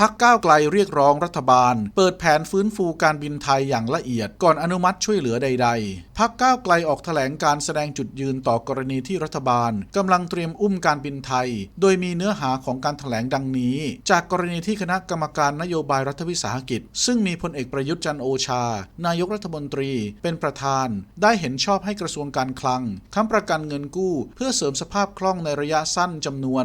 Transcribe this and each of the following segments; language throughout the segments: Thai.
พักก้าวไกลเรียกร้องรัฐบาล เปิดแผนฟื้นฟูการบินไทยอย่างละเอียด ก่อนอนุมัติช่วยเหลือใด ๆ พักก้าวไกลออกแถลงการแสดงจุดยืนต่อกรณีที่รัฐบาลกำลังเตรียมอุ้มการบินไทย โดยมีเนื้อหาของการแถลงดังนี้ จากกรณีที่คณะกรรมการนโยบายรัฐวิสาหกิจ ซึ่งมีพลเอกประยุทธ์จันโอชา นายกรัฐมนตรี เป็นประธาน ได้เห็นชอบให้กระทรวงการคลังค้ำประกันเงินกู้ เพื่อเสริมสภาพคล่องในระยะสั้นจำนวน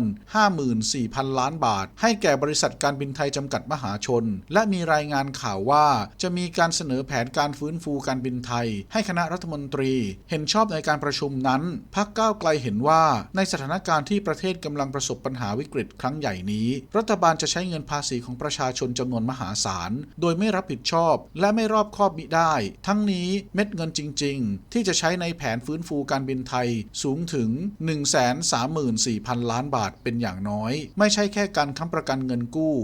54,000 ล้านบาท ให้แก่บริษัทการบินไทยจำกัดมหาชน และมีรายงานข่าวว่า จะมีการเสนอแผนการฟื้นฟูการบินไทย ให้คณะรัฐมนตรีเห็นชอบในการประชุมนั้นพักก้าวไกลเห็นว่า ในสถานการณ์ที่ประเทศกำลังประสบปัญหาวิกฤตครั้งใหญ่นี้ รัฐบาลจะใช้เงินภาษีของประชาชนจำนวนมหาศาล โดยไม่รับผิดชอบ และไม่รอบคอบมิได้ ทั้งนี้เม็ดเงินจริง ๆ ที่จะใช้ในแผนฟื้นฟูการบินไทยสูงถึง 134,000 ล้านบาทเป็นอย่างน้อย ไม่ใช่แค่การค้ำประกันเงินกู้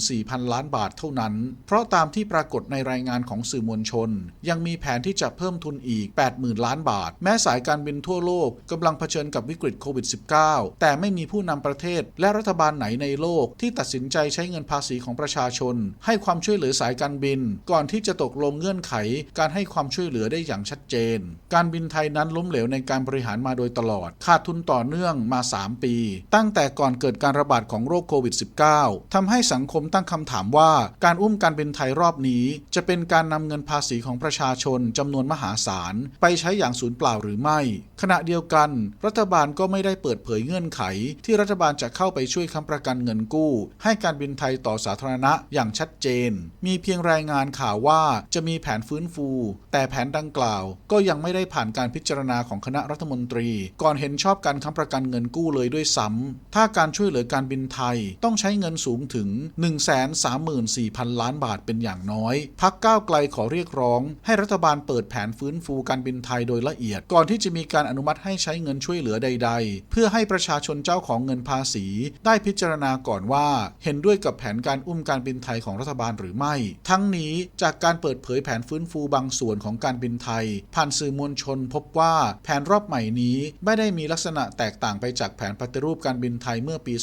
54,000 ล้านบาทเท่านั้น เพราะตามที่ปรากฏในรายงานของสื่อมวลชน ยังมีแผนที่จะเพิ่มทุนอีก 80,000 ล้านบาท แม้สายการบินทั่วโลกกำลังเผชิญกับวิกฤตโควิด -19 แต่ไม่มีผู้นำประเทศ และรัฐบาลไหนในโลกที่ตัดสินใจใช้เงินภาษีของประชาชน ให้ความช่วยเหลือสายการบิน ก่อนที่จะตกลงเงื่อนไข การให้ความช่วยเหลือได้อย่างชัดเจน การบินไทยนั้นล้มเหลวในการบริหารมาโดยตลอด ขาดทุนต่อเนื่องมา 3 ปี ตั้งแต่ก่อนเกิดการระบาดของโรคโควิด -19 ทำให้สังคมตั้งคำถามว่า การอุ้มการบินไทยรอบนี้ จะเป็นการนำเงินภาษีของประชาชนจำนวนมหาศาล ไปใช้อย่างสูญเปล่าหรือไม่ ขณะเดียวกัน รัฐบาลก็ไม่ได้เปิดเผยเงื่อนไข ที่รัฐบาลจะเข้าไปช่วยค้ำประกันเงินกู้ ให้การบินไทยต่อสาธารณะอย่างชัดเจน มีเพียงรายงานข่าวว่าจะมีแผนฟื้นฟู แต่แผนดังกล่าว ก็ยังไม่ได้ผ่านการพิจารณาของคณะรัฐมนตรี ก่อนเห็นชอบการค้ำประกันเงินกู้เลยด้วยซ้ำถ้าการช่วยเหลือการบินไทยต้องใช้เงินสูงถึง134,000 ล้านบาทเป็นอย่างน้อย พักก้าวไกลขอเรียกร้อง ให้รัฐบาลเปิดแผนฟื้นฟูการบินไทยโดยละเอียด ก่อนที่จะมีการอนุมัติให้ใช้เงินช่วยเหลือใด ๆ เพื่อให้ประชาชนเจ้าของเงินภาษี ได้พิจารณาก่อนว่า เห็นด้วยกับแผนการอุ้มการบินไทยของรัฐบาลหรือไม่ ทั้งนี้จากการเปิดเผยแผนฟื้นฟูบางส่วนของการบินไทย ผ่านสื่อมวลชนพบว่าแผนรอบใหม่นี้ไม่ได้มีลักษณะแตกต่างไปจากแผนปฏิรูปการบินไทยเมื่อปี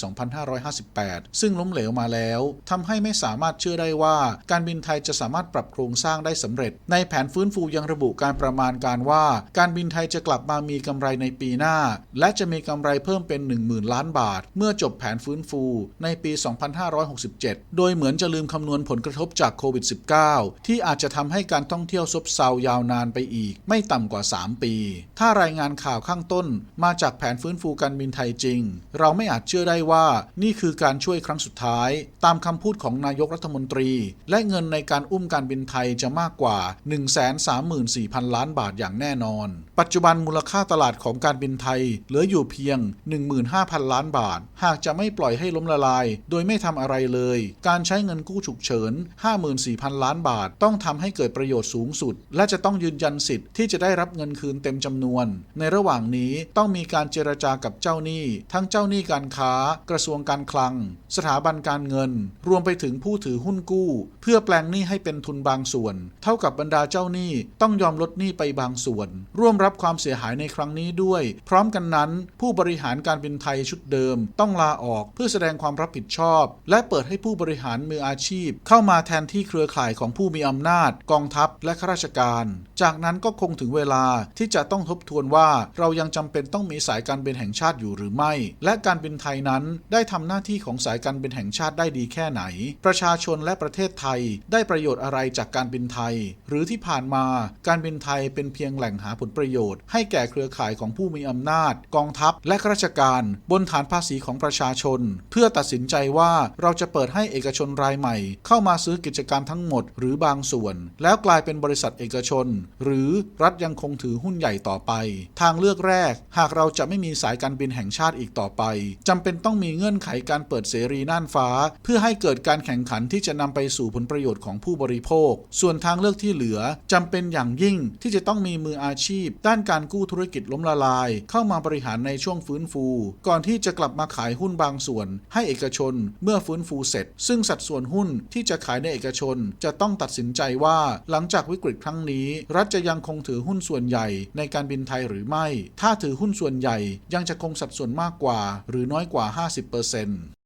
2558 ซึ่งล้มเหลวมาแล้วทำให้ไม่สามารถเชื่อได้ว่า การบินไทยจะสามารถปรับโครงสร้างได้สำเร็จ ในแผนฟื้นฟูยังระบุการประมาณการว่า การบินไทยจะกลับมามีกำไรในปีหน้า และจะมีกำไรเพิ่มเป็น 10,000 ล้านบาท เมื่อจบแผนฟื้นฟูในปี 2567 โดยเหมือนจะลืมคำนวณผลกระทบจากโควิด -19 ที่อาจจะทำให้การท่องเที่ยวซบเซายาวนานไปอีก ไม่ต่ำกว่า 3 ปี ถ้ารายงานข่าวข้างต้น มาจากแผนฟื้นฟูการบินไทยจริง เราไม่อาจเชื่อได้ว่านี่คือการช่วยครั้งสุดท้ายตามคำพูดของนายกรัฐมนตรี และเงินในการอุ้มการบินไทยจะมากกว่า 134,000 ล้านบาทอย่างแน่นอน ปัจจุบันมูลค่าตลาดของการบินไทย เหลืออยู่เพียง 15,000 ล้านบาท หากจะไม่ปล่อยให้ล้มละลาย โดยไม่ทำอะไรเลย การใช้เงินกู้ฉุกเฉิน 54,000 ล้านบาท ต้องทำให้เกิดประโยชน์สูงสุด และจะต้องยืนยันสิทธิ์ที่จะได้รับเงินคืนเต็มจำนวน ในระหว่างนี้ต้องมีการเจรจากับเจ้าหนี้ ทั้งเจ้าหนี้การค้า กระทรวงการคลัง สถาบันการเงินรวมไปถึงผู้ถือหุ้นกู้ เพื่อแปลงหนี้ให้เป็นทุนบางส่วน เท่ากับบรรดาเจ้าหนี้ต้องยอมลดหนี้ไปบางส่วน ร่วมรับความเสียหายในครั้งนี้ด้วย พร้อมกันนั้น ผู้บริหารการบินไทยชุดเดิม ต้องลาออกเพื่อแสดงความรับผิดชอบ และเปิดให้ผู้บริหารมืออาชีพ เข้ามาแทนที่เครือข่ายของผู้มีอำนาจ กองทัพและข้าราชการ จากนั้นก็คงถึงเวลาที่จะต้องทบทวนว่าเรายังจำเป็นต้องมีสายการบินแห่งชาติอยู่หรือไม่ และการบินไทยนั้นได้ทำหน้าที่ของสายการบินแห่งชาติได้ดีแค่ไหน ประชาชนและประเทศไทยได้ประโยชน์อะไรจากการบินไทย หรือที่ผ่านมาการบินไทยเป็นเพียงแหล่งหาผลประโยชน์ ให้แก่เครือข่ายของผู้มีอำนาจ กองทัพ และข้าราชการ บนฐานภาษีของประชาชน เพื่อตัดสินใจว่าเราจะเปิดให้เอกชนรายใหม่ เข้ามาซื้อกิจการทั้งหมด หรือบางส่วน แล้วกลายเป็นบริษัทเอกชน หรือรัฐยังคงถือหุ้นใหญ่ต่อไป ทางเลือกแรก หากเราจะไม่มีสายการบินแห่งชาติอีกต่อไปจำเป็นต้องมีเงื่อนไขการเปิดเสรีน่านฟ้าเพื่อให้เกิดการแข่งขันที่จะนำไปสู่ผลประโยชน์ของผู้บริโภค ส่วนทางเลือกที่เหลือจำเป็นอย่างยิ่งที่จะต้องมีมืออาชีพ ด้านการกู้ธุรกิจล้มละลาย เข้ามาบริหารในช่วงฟื้นฟู ก่อนที่จะกลับมาขายหุ้นบางส่วน ให้เอกชนเมื่อฟื้นฟูเสร็จ ซึ่งสัดส่วนหุ้นที่จะขายในเอกชน จะต้องตัดสินใจว่าหลังจากวิกฤตครั้งนี้ รัฐจะยังคงถือหุ้นส่วนใหญ่ในการบินไทยหรือไม่ ถ้าถือหุ้นส่วนใหญ่ยังจะคงสัดส่วนมากกว่า หรือน้อยกว่า 50%